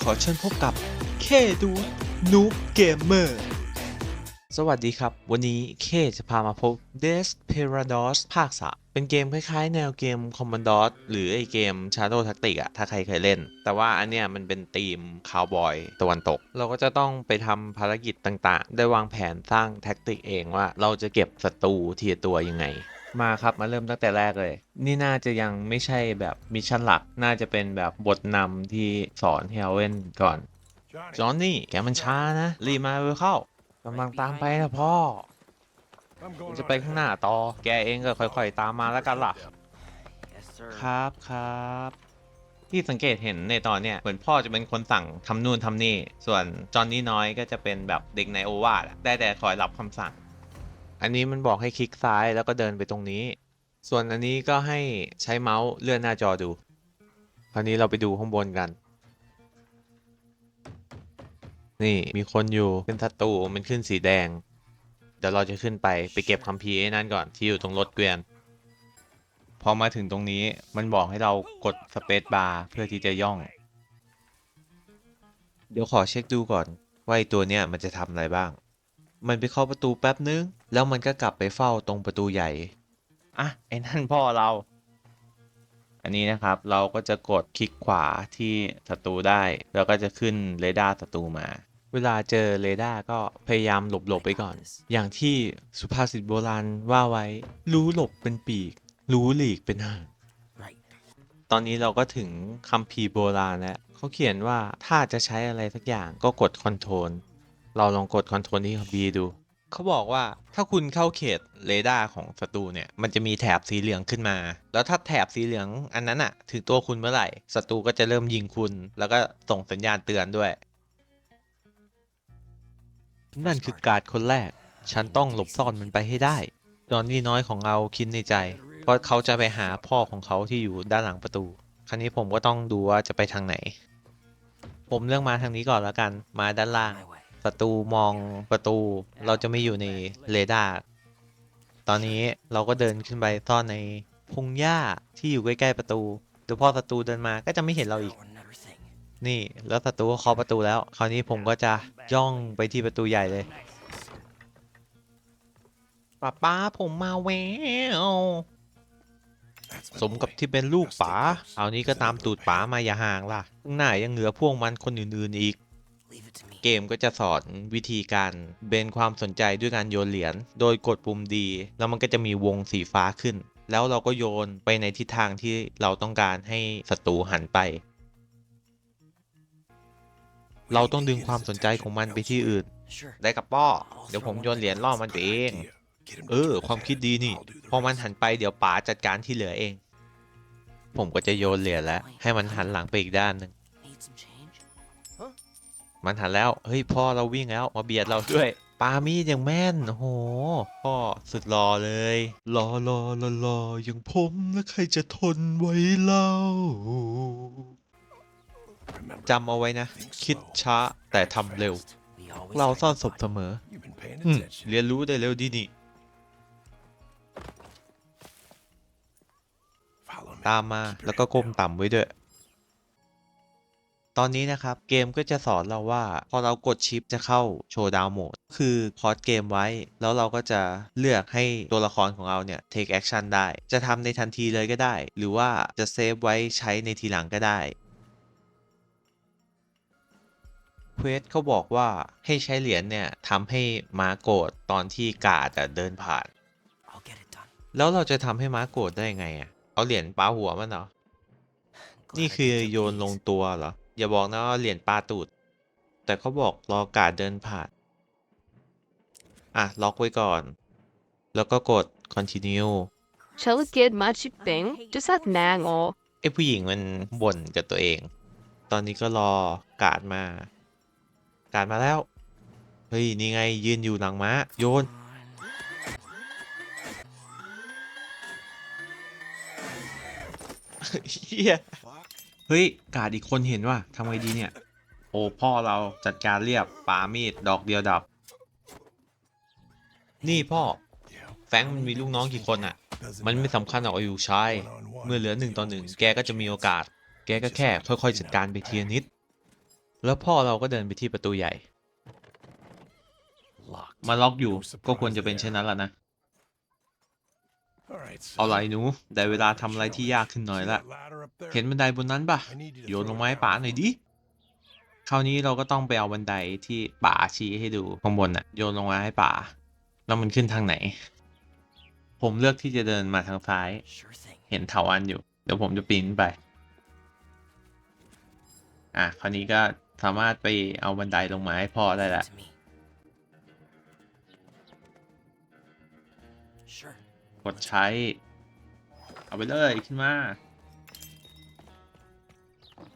ขอเชิญพบกับเคดูนูบเกมเมอร์สวัสดีครับ วันนี้เคจะพามาพบ Desperados ภาค3เป็นเกมคล้ายๆ แนวเกม Commodore หรือไอเกม Shadow Tactics อะถ้าใครเคยเล่น แต่ว่าอันเนี้ยมันเป็นธีมคาวบอยตะวันตก เราก็จะต้องไปทำภารกิจต่างๆ ได้วางแผนสร้างแท็กติกเองว่าเราจะเก็บศัตรูทีตัวยังไง มาครับมาเริ่มตั้งแต่แรกเลย นี่น่าจะยังไม่ใช่แบบมิชชั่นหลัก น่าจะเป็นแบบบทนำที่สอนเฮลเวนก่อนจอห์นนี่แกมันช้านะรีบมาเร็วเข้ากำลังตามไปนะพ่อจะไปข้างหน้าต่อ แกเองก็ค่อยๆ ตามมาแล้วกันล่ะ ครับครับ ที่สังเกตเห็นในตอนเนี้ยเหมือนพ่อจะเป็นคนสั่งทำนู่นทำนี่ ส่วนจอห์นนี่น้อยก็จะเป็นแบบเด็กในโอวาทได้แต่คอยรับคำสั่ง อันนี้มันบอกให้คลิกซ้ายแล้วก็เดินไปตรงนี้ ส่วนอันนี้ก็ให้ใช้เมาส์เลื่อนหน้าจอดู คราวนี้เราไปดูข้างบนกัน นี่มีคนอยู่เป็นศัตรูมันขึ้นสีแดง เดี๋ยวเราจะขึ้นไปไปเก็บคัมภีร์ไอ้นั่นก่อนที่อยู่ตรงรถเกวียน พอมาถึงตรงนี้มันบอกให้เรากดสเปซบาร์เพื่อที่จะย่อง เดี๋ยวขอเช็คดูก่อนว่าไอ้ตัวเนี้ยมันจะทำอะไรบ้าง มันไปเคาประตูแป๊บนึง แล้วมันก็กลับไปเฝ้าตรงประตูใหญ่ อะ ไอ้นั่นพ่อเรา อันนี้นะครับเราก็จะกดคลิกขวาที่ศัตรูได้ แล้วก็จะขึ้นเรดาร์ศัตรูมา เวลาเจอเรดาร์ก็พยายามหลบๆไปก่อน อย่างที่สุภาษิตโบราณว่าไว้ รู้หลบเป็นปีก รู้หลีกเป็นหางตอนนี้เราก็ถึงคัมภีร์โบราณแล้วเขาเขียนว่าถ้าจะใช้อะไรสักอย่างก็กดคอนโทรลเราลองกดคอนโทรลที่คัมภีร์ดู เขาบอกว่าถ้าคุณเข้าเขตเรดาร์ของศัตรูเนี่ย มันจะมีแถบสีเหลืองขึ้นมา แล้วถ้าแถบสีเหลืองอันนั้นอะถึงตัวคุณเมื่อไหร่ศัตรูก็จะเริ่มยิงคุณ แล้วก็ส่งสัญญาณเตือนด้วย นั่นคือการ์ดคนแรก ฉันต้องหลบซ่อนมันไปให้ได้จอนนี่น้อยของเราคิดในใจ เพราะเขาจะไปหาพ่อของเขาที่อยู่ด้านหลังประตู คราวนี้ผมก็ต้องดูว่าจะไปทางไหน ผมเลือกมาทางนี้ก่อนแล้วกัน มาด้านล่าง ศัตรูมองประตู เราจะไม่อยู่ในเรดาร์ ตอนนี้เราก็เดินขึ้นไปซ่อนในพงหญ้าที่อยู่ใกล้ๆประตูเดี๋ยวพอศัตรูเดินมาก็จะไม่เห็นเราอีก นี่แล้วศัตรูก็เคาะประตูแล้ว คราวนี้ผมก็จะย่องไปที่ประตูใหญ่เลยป้าป้าผมมาแววสมกับที่เป็นลูกป๋า เอานี้ก็ตามตูดป๋ามาอย่าห่างล่ะข้างหน้ายังเหลือพวกมันคนอื่นๆอีก เกมก็จะสอนวิธีการเบนความสนใจด้วยการโยนเหรียญโดยกดปุ่มดี แล้วมันก็จะมีวงสีฟ้าขึ้น แล้วเราก็โยนไปในทิศทางที่เราต้องการให้ศัตรูหันไป เราต้องดึงความสนใจของมันไปที่อื่น ได้กับป้อ เดี๋ยวผมโยนเหรียญล่อมันไปเอง เออ ความคิดดีนี่ พอมันหันไปเดี๋ยวป๋าจัดการที่เหลือเอง ผมก็จะโยนเหรียญแล้ว ให้มันหันหลังไปอีกด้านหนึ่ง มันหันแล้ว เฮ้ยพ่อเราวิ่งแล้วมาเบียดเราด้วยปามีดยังแม่นโอ้โหพ่อสุดรอเลยรอรอรอรออย่างผมแล้วใครจะทนไว้เล่าจำเอาไว้นะ คิดช้าแต่ทำเร็ว เราซ่อนศพเสมออืมเรียนรู้ได้เร็วดีนี่ ตามมาแล้วก็ก้มต่ำไว้ด้วย ตอนนี้นะครับเกมก็จะสอนเราว่าพอเรากดชิปจะเข้าโชว์ดาวโหมดคือพอดเกมไว้ แล้วเราก็จะเลือกให้ตัวละครของเราเนี่ย take action ได้ จะทำในทันทีเลยก็ได้ หรือว่าจะเซฟไว้ใช้ในทีหลังก็ได้เควสเขาบอกว่าให้ใช้เหรียญเนี่ยทำให้ม้าโกรธตอนที่กาดอะเดินผ่าน แล้วเราจะทำให้ม้าโกรธได้ยังไงอะเอาเหรียญปาหัวมันเหรอนี่คือโยนลงตัวเหรอ อย่าบอกนะว่าเหรียญปลาตูด แต่เขาบอกรอกาดเดินผ่าน อะ ล็อกไว้ก่อน แล้วก็กด continue Shall it get much thing? Just that nang or ไอ้ผู้หญิงมันบ่นกับตัวเอง ตอนนี้ก็รอกาดมา กาดมาแล้ว เฮ้ย นี่ไงยืนอยู่หลังม้า โยน เฮีย เฮ้ย กาดอีกคนเห็นว่าทำไงดีเนี่ย โอ้พ่อเราจัดการเรียบปามีดดอกเดียวดับ นี่พ่อ แฟงมันมีลูกน้องกี่คนอะ่ะ มันไม่สำคัญหรอกอายุชาย เมื่อเหลือหนึ่งต่อหนึ่งแกก็จะมีโอกาส แกก็แค่ค่อยๆจัดการไปทีนิด แล้วพ่อเราก็เดินไปที่ประตูใหญ่มาล็อกอยู่ก็ควรจะเป็นเช่นนั้นแหละนะ เอาไรหนู ได้เวลาทำอะไรที่ยากขึ้นหน่อย See ละ that ladder up there? เห็นบันไดบนนั้นปะ I need you to โยนล throw ง it มาให้ down. ป๋าหน่อยดิ คราวนี้เราก็ต้องไปเอาบันไดที่ป๋าชี้ให้ดูข้างบนน่ะ โยนลงมาให้ป๋า แล้วมันขึ้นทางไหน ผมเลือกที่จะเดินมาทางซ้าย Sure thing. เห็นเถาอันอยู่ เดี๋ยวผมจะปีนไป อะ คราวนี้ก็สามารถไปเอาบันไดลงมาให้พ่อได้ Leave ละ กดใช้ เอาไปเลยขึ้นมา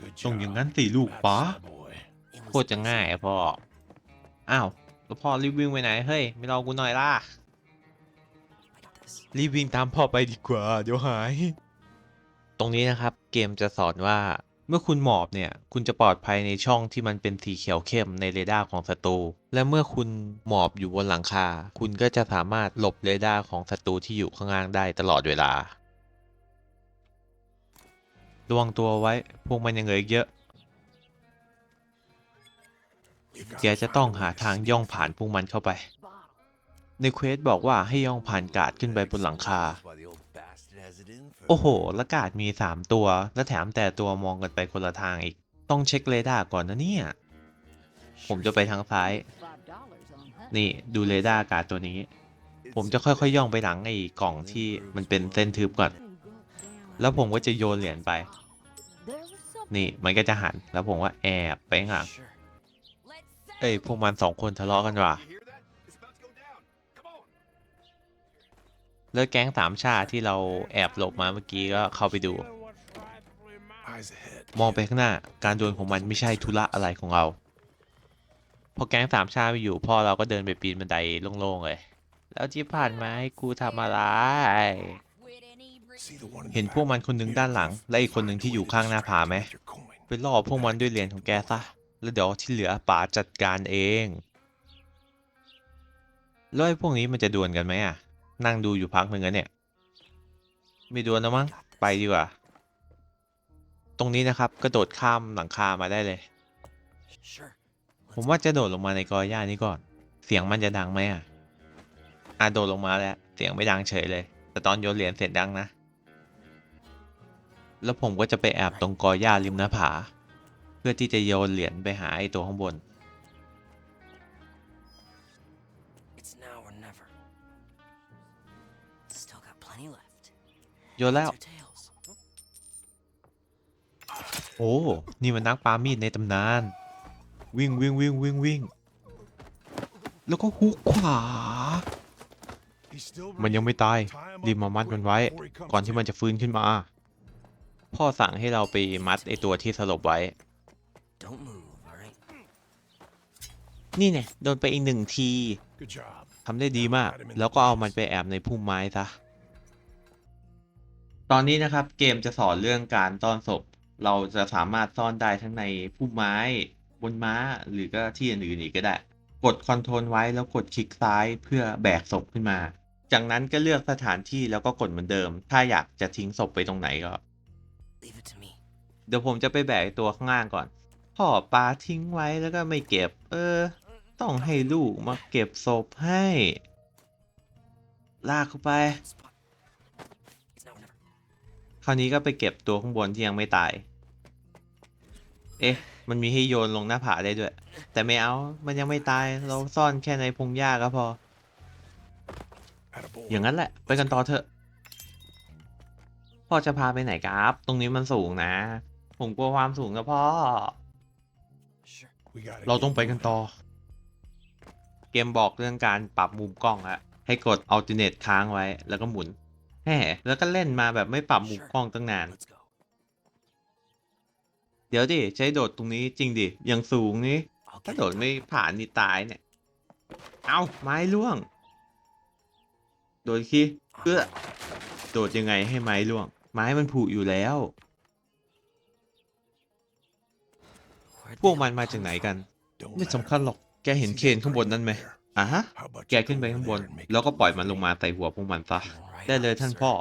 Good ตรงอย่าง job. นั้นสิลูก That's ป๋า our boy. It โค was ตรจะง่ายอะพ่อ อ้าว แล้วพ่อรีบวิ่งไปไหน เฮ้ย ไม่รอกูหน่อยล่ะ like this. รีบวิ่งตามพ่อไปดีกว่า เดี๋ยวหาย ตรงนี้นะครับ เกมจะสอนว่า เมื่อคุณหมอบเนี่ย คุณจะปลอดภัยในช่องที่มันเป็นสีเขียวเข้มในเรดาร์ของศัตรู และเมื่อคุณหมอบอยู่บนหลังคา คุณก็จะสามารถหลบเรดาร์ของศัตรูที่อยู่ข้างล่างได้ตลอดเวลา ระวังตัวไว้ พวกมันยังเหลือเยอะ แกจะต้องหาทางย่องผ่านพวกมันเข้าไป ในเควสบอกว่าให้ย่องผ่านกาดขึ้นไปบนหลังคา โอ้โหละกาดมี 3 ตัว และแถมแต่ตัวมองกันไปคนละทางอีก ต้องเช็คเรดาร์ก่อนนะเนี่ย ผมจะไปทางซ้าย นี่ดูเรดาร์กาดตัวนี้ ผมจะค่อยๆย่องไปหลังไอ้กล่องที่มันเป็นเส้นทึบก่อน แล้วผมก็จะโยนเหรียญไป นี่มันก็จะหัน แล้วผมก็แอบไปข้างหลัง เอ้ยพวกมันสองคนทะเลาะกันว่ะ แล้วแก๊งสามชาที่เราแอบหลบมาเมื่อกี้ก็เข้าไปดู Eyes ahead. มองไปข้างหน้าการดวลของมันไม่ใช่ธุระอะไรของเรา พอแก๊งสามชาไม่อยู่พ่อเราก็เดินไปปีนบันไดโล่งๆเลย แล้วที่ผ่านมาให้กูทำอะไร See the one in เห็น the พวก back? มันคนหนึงด้านหลัง และอีกคนหนึ่งที่อยู่ข้างหน้าผาไหม Your coin. ไปล่อพวกมันด้วยเหรียญของแกซะแล้วเดี๋ยวที่เหลือป๋าจัดการเองแล้วไอ้พวกนี้มันจะดวลกันไหมอะ นั่งดูอยู่พักหนึ่งแล้วเนี่ย ไม่ดวลนะมั้งไปดีกว่า ตรงนี้นะครับกระโดดข้ามหลังคามาได้เลย Sure. ผมว่าจะโดดลงมาในกอหญ้านี้ก่อน เสียงมันจะดังไหมอะอะโดดลงมาแล้ว เสียงไม่ดังเฉยเลย แต่ตอนโยนเหรียญเสร็จดังนะ แล้วผมก็จะไปแอบตรงกอหญ้าริมหน้าผา เพื่อที่จะโยนเหรียญไปหาไอ้ตัวข้างบน It's now or never. Still got plenty left. โยนแล้ว Heads or tails? โอ้ นี่มันนักปามีดในตำนาน วิ่งวิ่งวิ่งวิ่งวิ่ง แล้วก็ฮุกขวา He's still มันยังไม่ตาย Tie him up รีบมามัดมันไว้ before he comes ก่อนที่มัน to. จะฟื้นขึ้นมา พ่อสั่งให้เราไปมัดไอตัวที่สลบไว้ Don't move, alright? นี่เนี่ยโดนไปอีกหนึ่งที Good job. ทำได้ดีมาก แล้วก็เอามันไปแอบในพุ่มไม้ซะ ตอนนี้นะครับเกมจะสอนเรื่องการซ่อนศพ เราจะสามารถซ่อนได้ทั้งในพุ่มไม้บนม้าหรือก็ที่อื่นๆอีกก็ได้ กดคอนโทรลไว้แล้วกดคลิกซ้ายเพื่อแบกศพขึ้นมา จากนั้นก็เลือกสถานที่แล้วก็กดเหมือนเดิม ถ้าอยากจะทิ้งศพไปตรงไหนก็ Leave it to me. เดี๋ยวผมจะไปแบกไอ้ตัวข้างล่างก่อนพ่อปลาทิ้งไว้แล้วก็ไม่เก็บ เออ ต้องให้ลูกมาเก็บศพให้ ลากเข้าไป คราวนี้ก็ไปเก็บตัวข้างบนที่ยังไม่ตาย เอ๊ะ มันมีให้โยนลงหน้าผาได้ด้วย แต่ไม่เอา มันยังไม่ตาย เราซ่อนแค่ในพงหญ้าก็พอ อย่างนั้นแหละ ไปกันต่อเถอะ พ่อจะพาไปไหนครับ ตรงนี้มันสูงนะ ผมกลัวความสูงนะพ่อ เราต้องไปกันต่อ เกมบอกเรื่องการปรับมุมกล้องอะให้กด alternate ค้างไว้ แล้วก็หมุน แหมแล้วก็เล่นมาแบบไม่ปรับมุมกล้องตั้งนาน Let's go. เดี๋ยวดิ ใช้โดดตรงนี้จริงดิอย่างสูงนี้ I'll ถ้า get โด it ด done. ไม่ผ่านนี่ตายเนี่ย เอาไม้ล่วง โดดคีเอื้อโดดยังไงให้ไม้ล่วง ไม้มันผุอยู่แล้ว Where'd พวก they มัน all มา come จากไหน from? กัน Don't ไม่ matter. สำคัญหรอก แกเห็น See เคน that ข้างบน crane นั้นไหม up there? อะฮะ How about แก you ขึ้น go ไป over ข้างบน there and make แล้วก็ it ปล่อย look มันลง for มา you? ใส่หัวพวกมันซะ Right ได้เลย on, ท่าน sir. พ่อ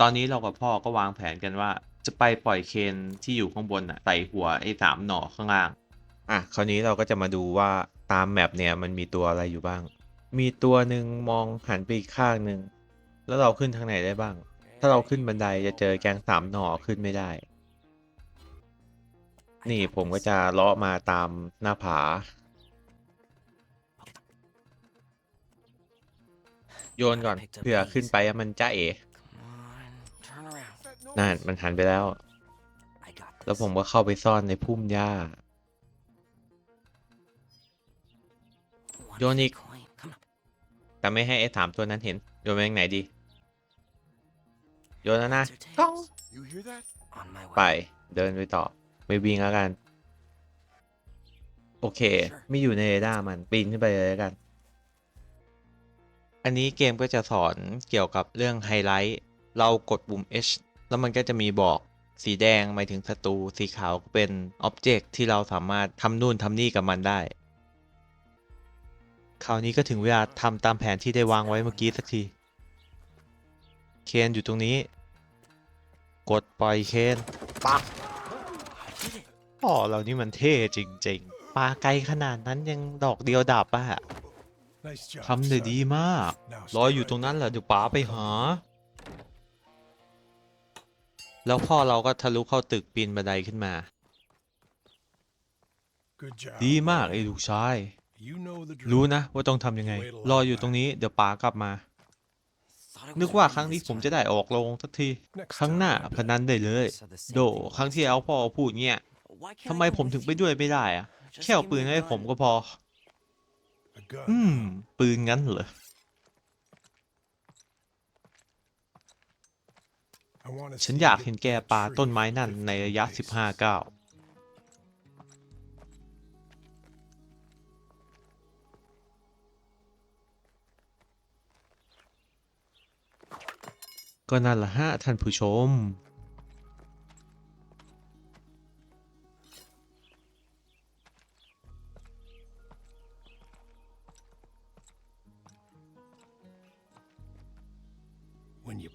ตอนนี้เรากับพ่อก็วางแผนกันว่า จะไปปล่อยเคนที่อยู่ข้างบนอะใส่หัวไอ้สามหน่อข้างล่าง อะ คราวนี้เราก็จะมาดูว่าตามแมปเนี่ยมันมีตัวอะไรอยู่บ้าง มีตัวหนึ่งมองหันไปอีกข้างหนึ่ง แล้วเราขึ้นทางไหนได้บ้าง ถ้าเราขึ้นบันไดจะเจอแกงสามหน่อขึ้นไม่ได้ นี่ผมก็จะเลาะมาตามหน้าผา โยนก่อนเผื่อขึ้นไปแล้วมันจ้าเอ Come on, turn around. นั่นมันหันไปแล้ว I got this. แล้วผมก็เข้าไปซ่อนในพุ่มหญ้า One Yonic. coin. Come on. แต่ไม่ให้ไอ้สามตัวนั้นเห็น โยนไปทางไหนดี โยนแล้วนะ It's your ก้อง tails. You hear that? On my way. ไป เดินไปต่อ ไม่วิ่งแล้วกัน โอเค ไม่อยู่ในเรดาร์มัน ปีนขึ้นไปเลยแล้วกัน อันนี้เกมก็จะสอนเกี่ยวกับเรื่องไฮไลท์ เรากดปุ่ม H แล้วมันก็จะมีบอกสีแดงหมายถึงศัตรู สีขาวก็เป็นอ็อบเจกต์ที่เราสามารถทำนู่นทำนี่กับมันได้ คราวนี้ก็ถึงเวลาทำตามแผนที่ได้วางไว้เมื่อกี้สักที เคนอยู่ตรงนี้ กดปล่อยเคนปัก I did it. อ๋อเรานี่มันเท่จริงๆ ปลาไกลขนาดนั้นยังดอกเดียวดับอะ Nice job. ทำได้ son. ดีมาก Now รอ stay อยู่ right ตรงนั้นแหละเดี๋ยวป๋าไปหา แล้วพ่อเราก็ทะลุเข้าตึกปีนบันไดขึ้นมา Good job. ดีมากไอ้ลูกชาย You know the รู้ drill. นะว่าต้องทำยังไง รออยู่ตรงนี้เดี๋ยวป๋ากลับมา Thought it นึก was ว่า over ครั้งนี้ this ผม time. จะได้ออกโรงสักที Next ครั้งหน้า time, I พ bet. นันได้เลย Said the same โด thing ครั้งที่แล้วพ่อพูดเงี้ย Why can't ทำ I ไม go ผม with ถึงไป you? ด้วยไม่ได้อะ Just แค่เอา give ปื me น a ให้ผม gun. ก็พอ A gun. อืม ปืนงั้นเหรอ I wanna ฉัน see อยาก you เห็น get แก that ปา tree ต้นไม้นั่น50ในระยะ paces. 15ก้าวก็นั่นละฮะท่านผู้ชม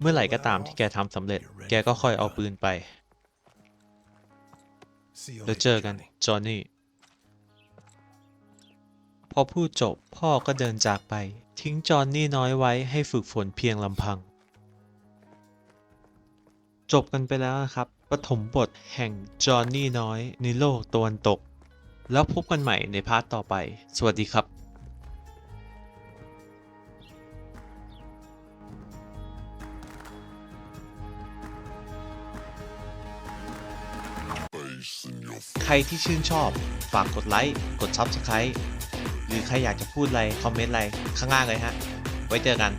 เมื่อไหร่ก็ตามที่แกทำสำเร็จ แกก็ค่อยเอาปืนไป แล้วเจอกัน จอห์นนี่ พอพูดจบพ่อก็เดินจากไป ทิ้งจอห์นนี่น้อยไว้ให้ฝึกฝนเพียงลำพัง จบกันไปแล้วนะครับปฐมบทแห่งจอห์นนี่น้อยในโลกตะวันตก แล้วพบกันใหม่ในพาร์ทต่อไป สวัสดีครับ รที่ชื่นชอบ ฝากกดไลค์ กด Subscribe หรือใครอยากจะพูดอะไร คอมเมนต์อะไร ข้างล่างเลยฮะ ไว้เจอกัน